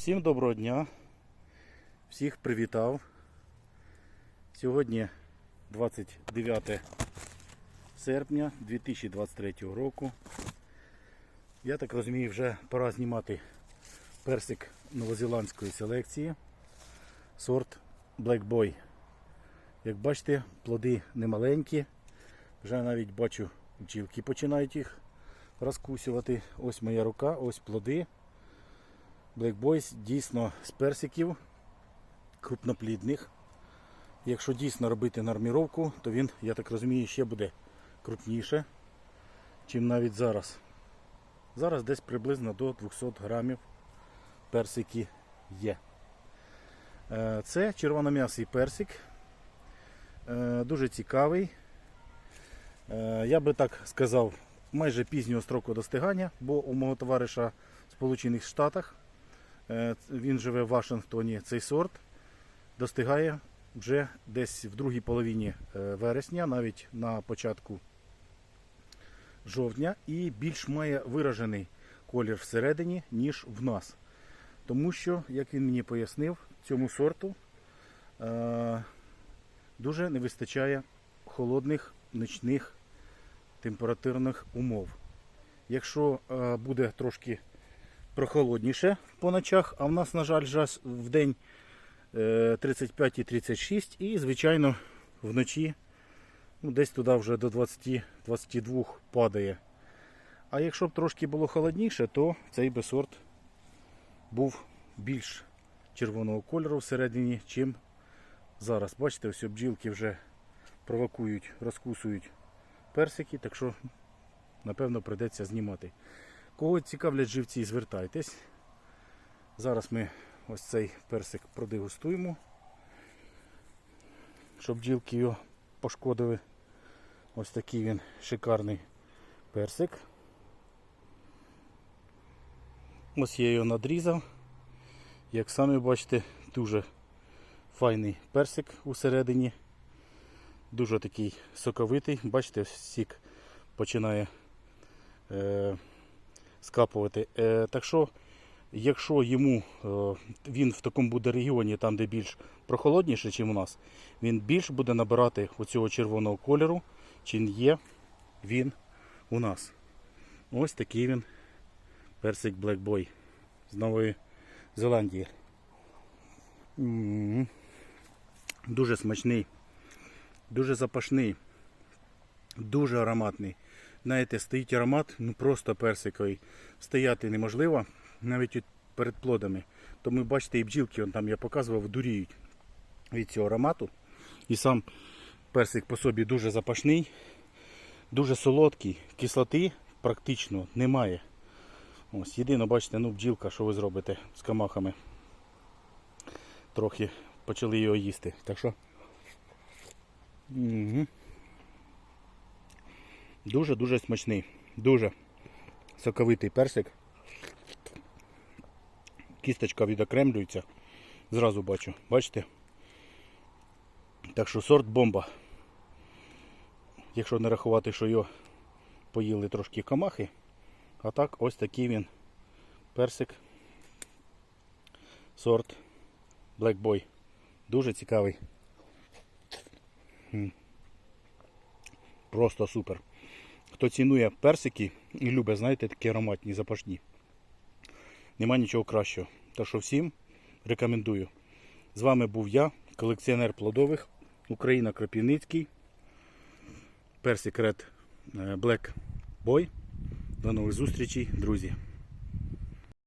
Всім доброго дня. Всіх привітав. Сьогодні 29 серпня 2023 року. Я так розумію, вже пора знімати персик новозеландської селекції. Сорт Black Boy. Як бачите, плоди немаленькі. Вже навіть бачу, бджілки починають їх розкусювати. Ось моя рука, ось плоди. Black Boys дійсно з персиків крупноплідних. Якщо дійсно робити норміровку, то він, я так розумію, ще буде крупніше, чим навіть зараз. Зараз десь приблизно до 200 грамів персики є. Е, Це червоном'ясий персик. Е, Дуже цікавий. Е, Я би так сказав, майже пізнього строку достигання, бо у мого товариша в Сполучених Штатах Він живе в Вашингтоні. Цей сорт достигає вже десь в другій половині е, вересня, навіть на початку жовтня, і більш має виражений колір всередині, ніж в нас. Тому що, як він мені пояснив, цьому сорту е, дуже не вистачає холодних нічних температурних умов. Якщо е, буде трошки прохолодніше по ночах, а в нас, на жаль, в день е, 35 і 36 і, звичайно, вночі ну, десь туди вже до 20-22 падає. А якщо б трошки було холодніше, то цей би сорт був більш червоного кольору всередині, чим зараз. Бачите, ось бджілки вже провокують, розкусують персики, так що, напевно, прийдеться знімати. Кого цікавлять живці, звертайтесь. Зараз ми ось цей персик продегустуємо, щоб бджілки його пошкодили. Ось такий він шикарний персик. Ось я його надрізав. Як самі бачите, дуже файний персик усередині. Дуже такий соковитий. Бачите, сік починає е, скапувати. Е, так що, якщо йому е, він в такому буде регіоні, там де більш прохолодніше, ніж у нас, він більш буде набирати оцього червоного кольору, чим є він у нас. Ось такий він персик Boy з Нової Зеландії. М. Дуже смачний, дуже запашний, дуже ароматний. Знаєте, стоїть аромат, ну просто персиковий. Стояти неможливо, навіть перед плодами. Тому бачите, і бджілки, он там я показував, дуріють від цього аромату. І сам персик по собі дуже запашний, дуже солодкий, кислоти практично немає. Ось, єдине, бачите, ну бджілка, що ви зробите з камахами. Трохи почали його їсти. Так що. Угу. Дуже-дуже смачний. Дуже соковитий персик. Кісточка відокремлюється. Зразу бачу. Бачите? Так що сорт бомба. Якщо не рахувати, що його поїли трошки камахи. А так ось такий він персик. Сорт Black Boy. Дуже цікавий. Просто супер. Хто цінує персики і любить, знаєте, такі ароматні, запашні. Нема нічого кращого. Та що всім рекомендую. З вами був я, колекціонер плодових, Україна Кропівницький, Персик Red Black Boy. До нових зустрічей, друзі.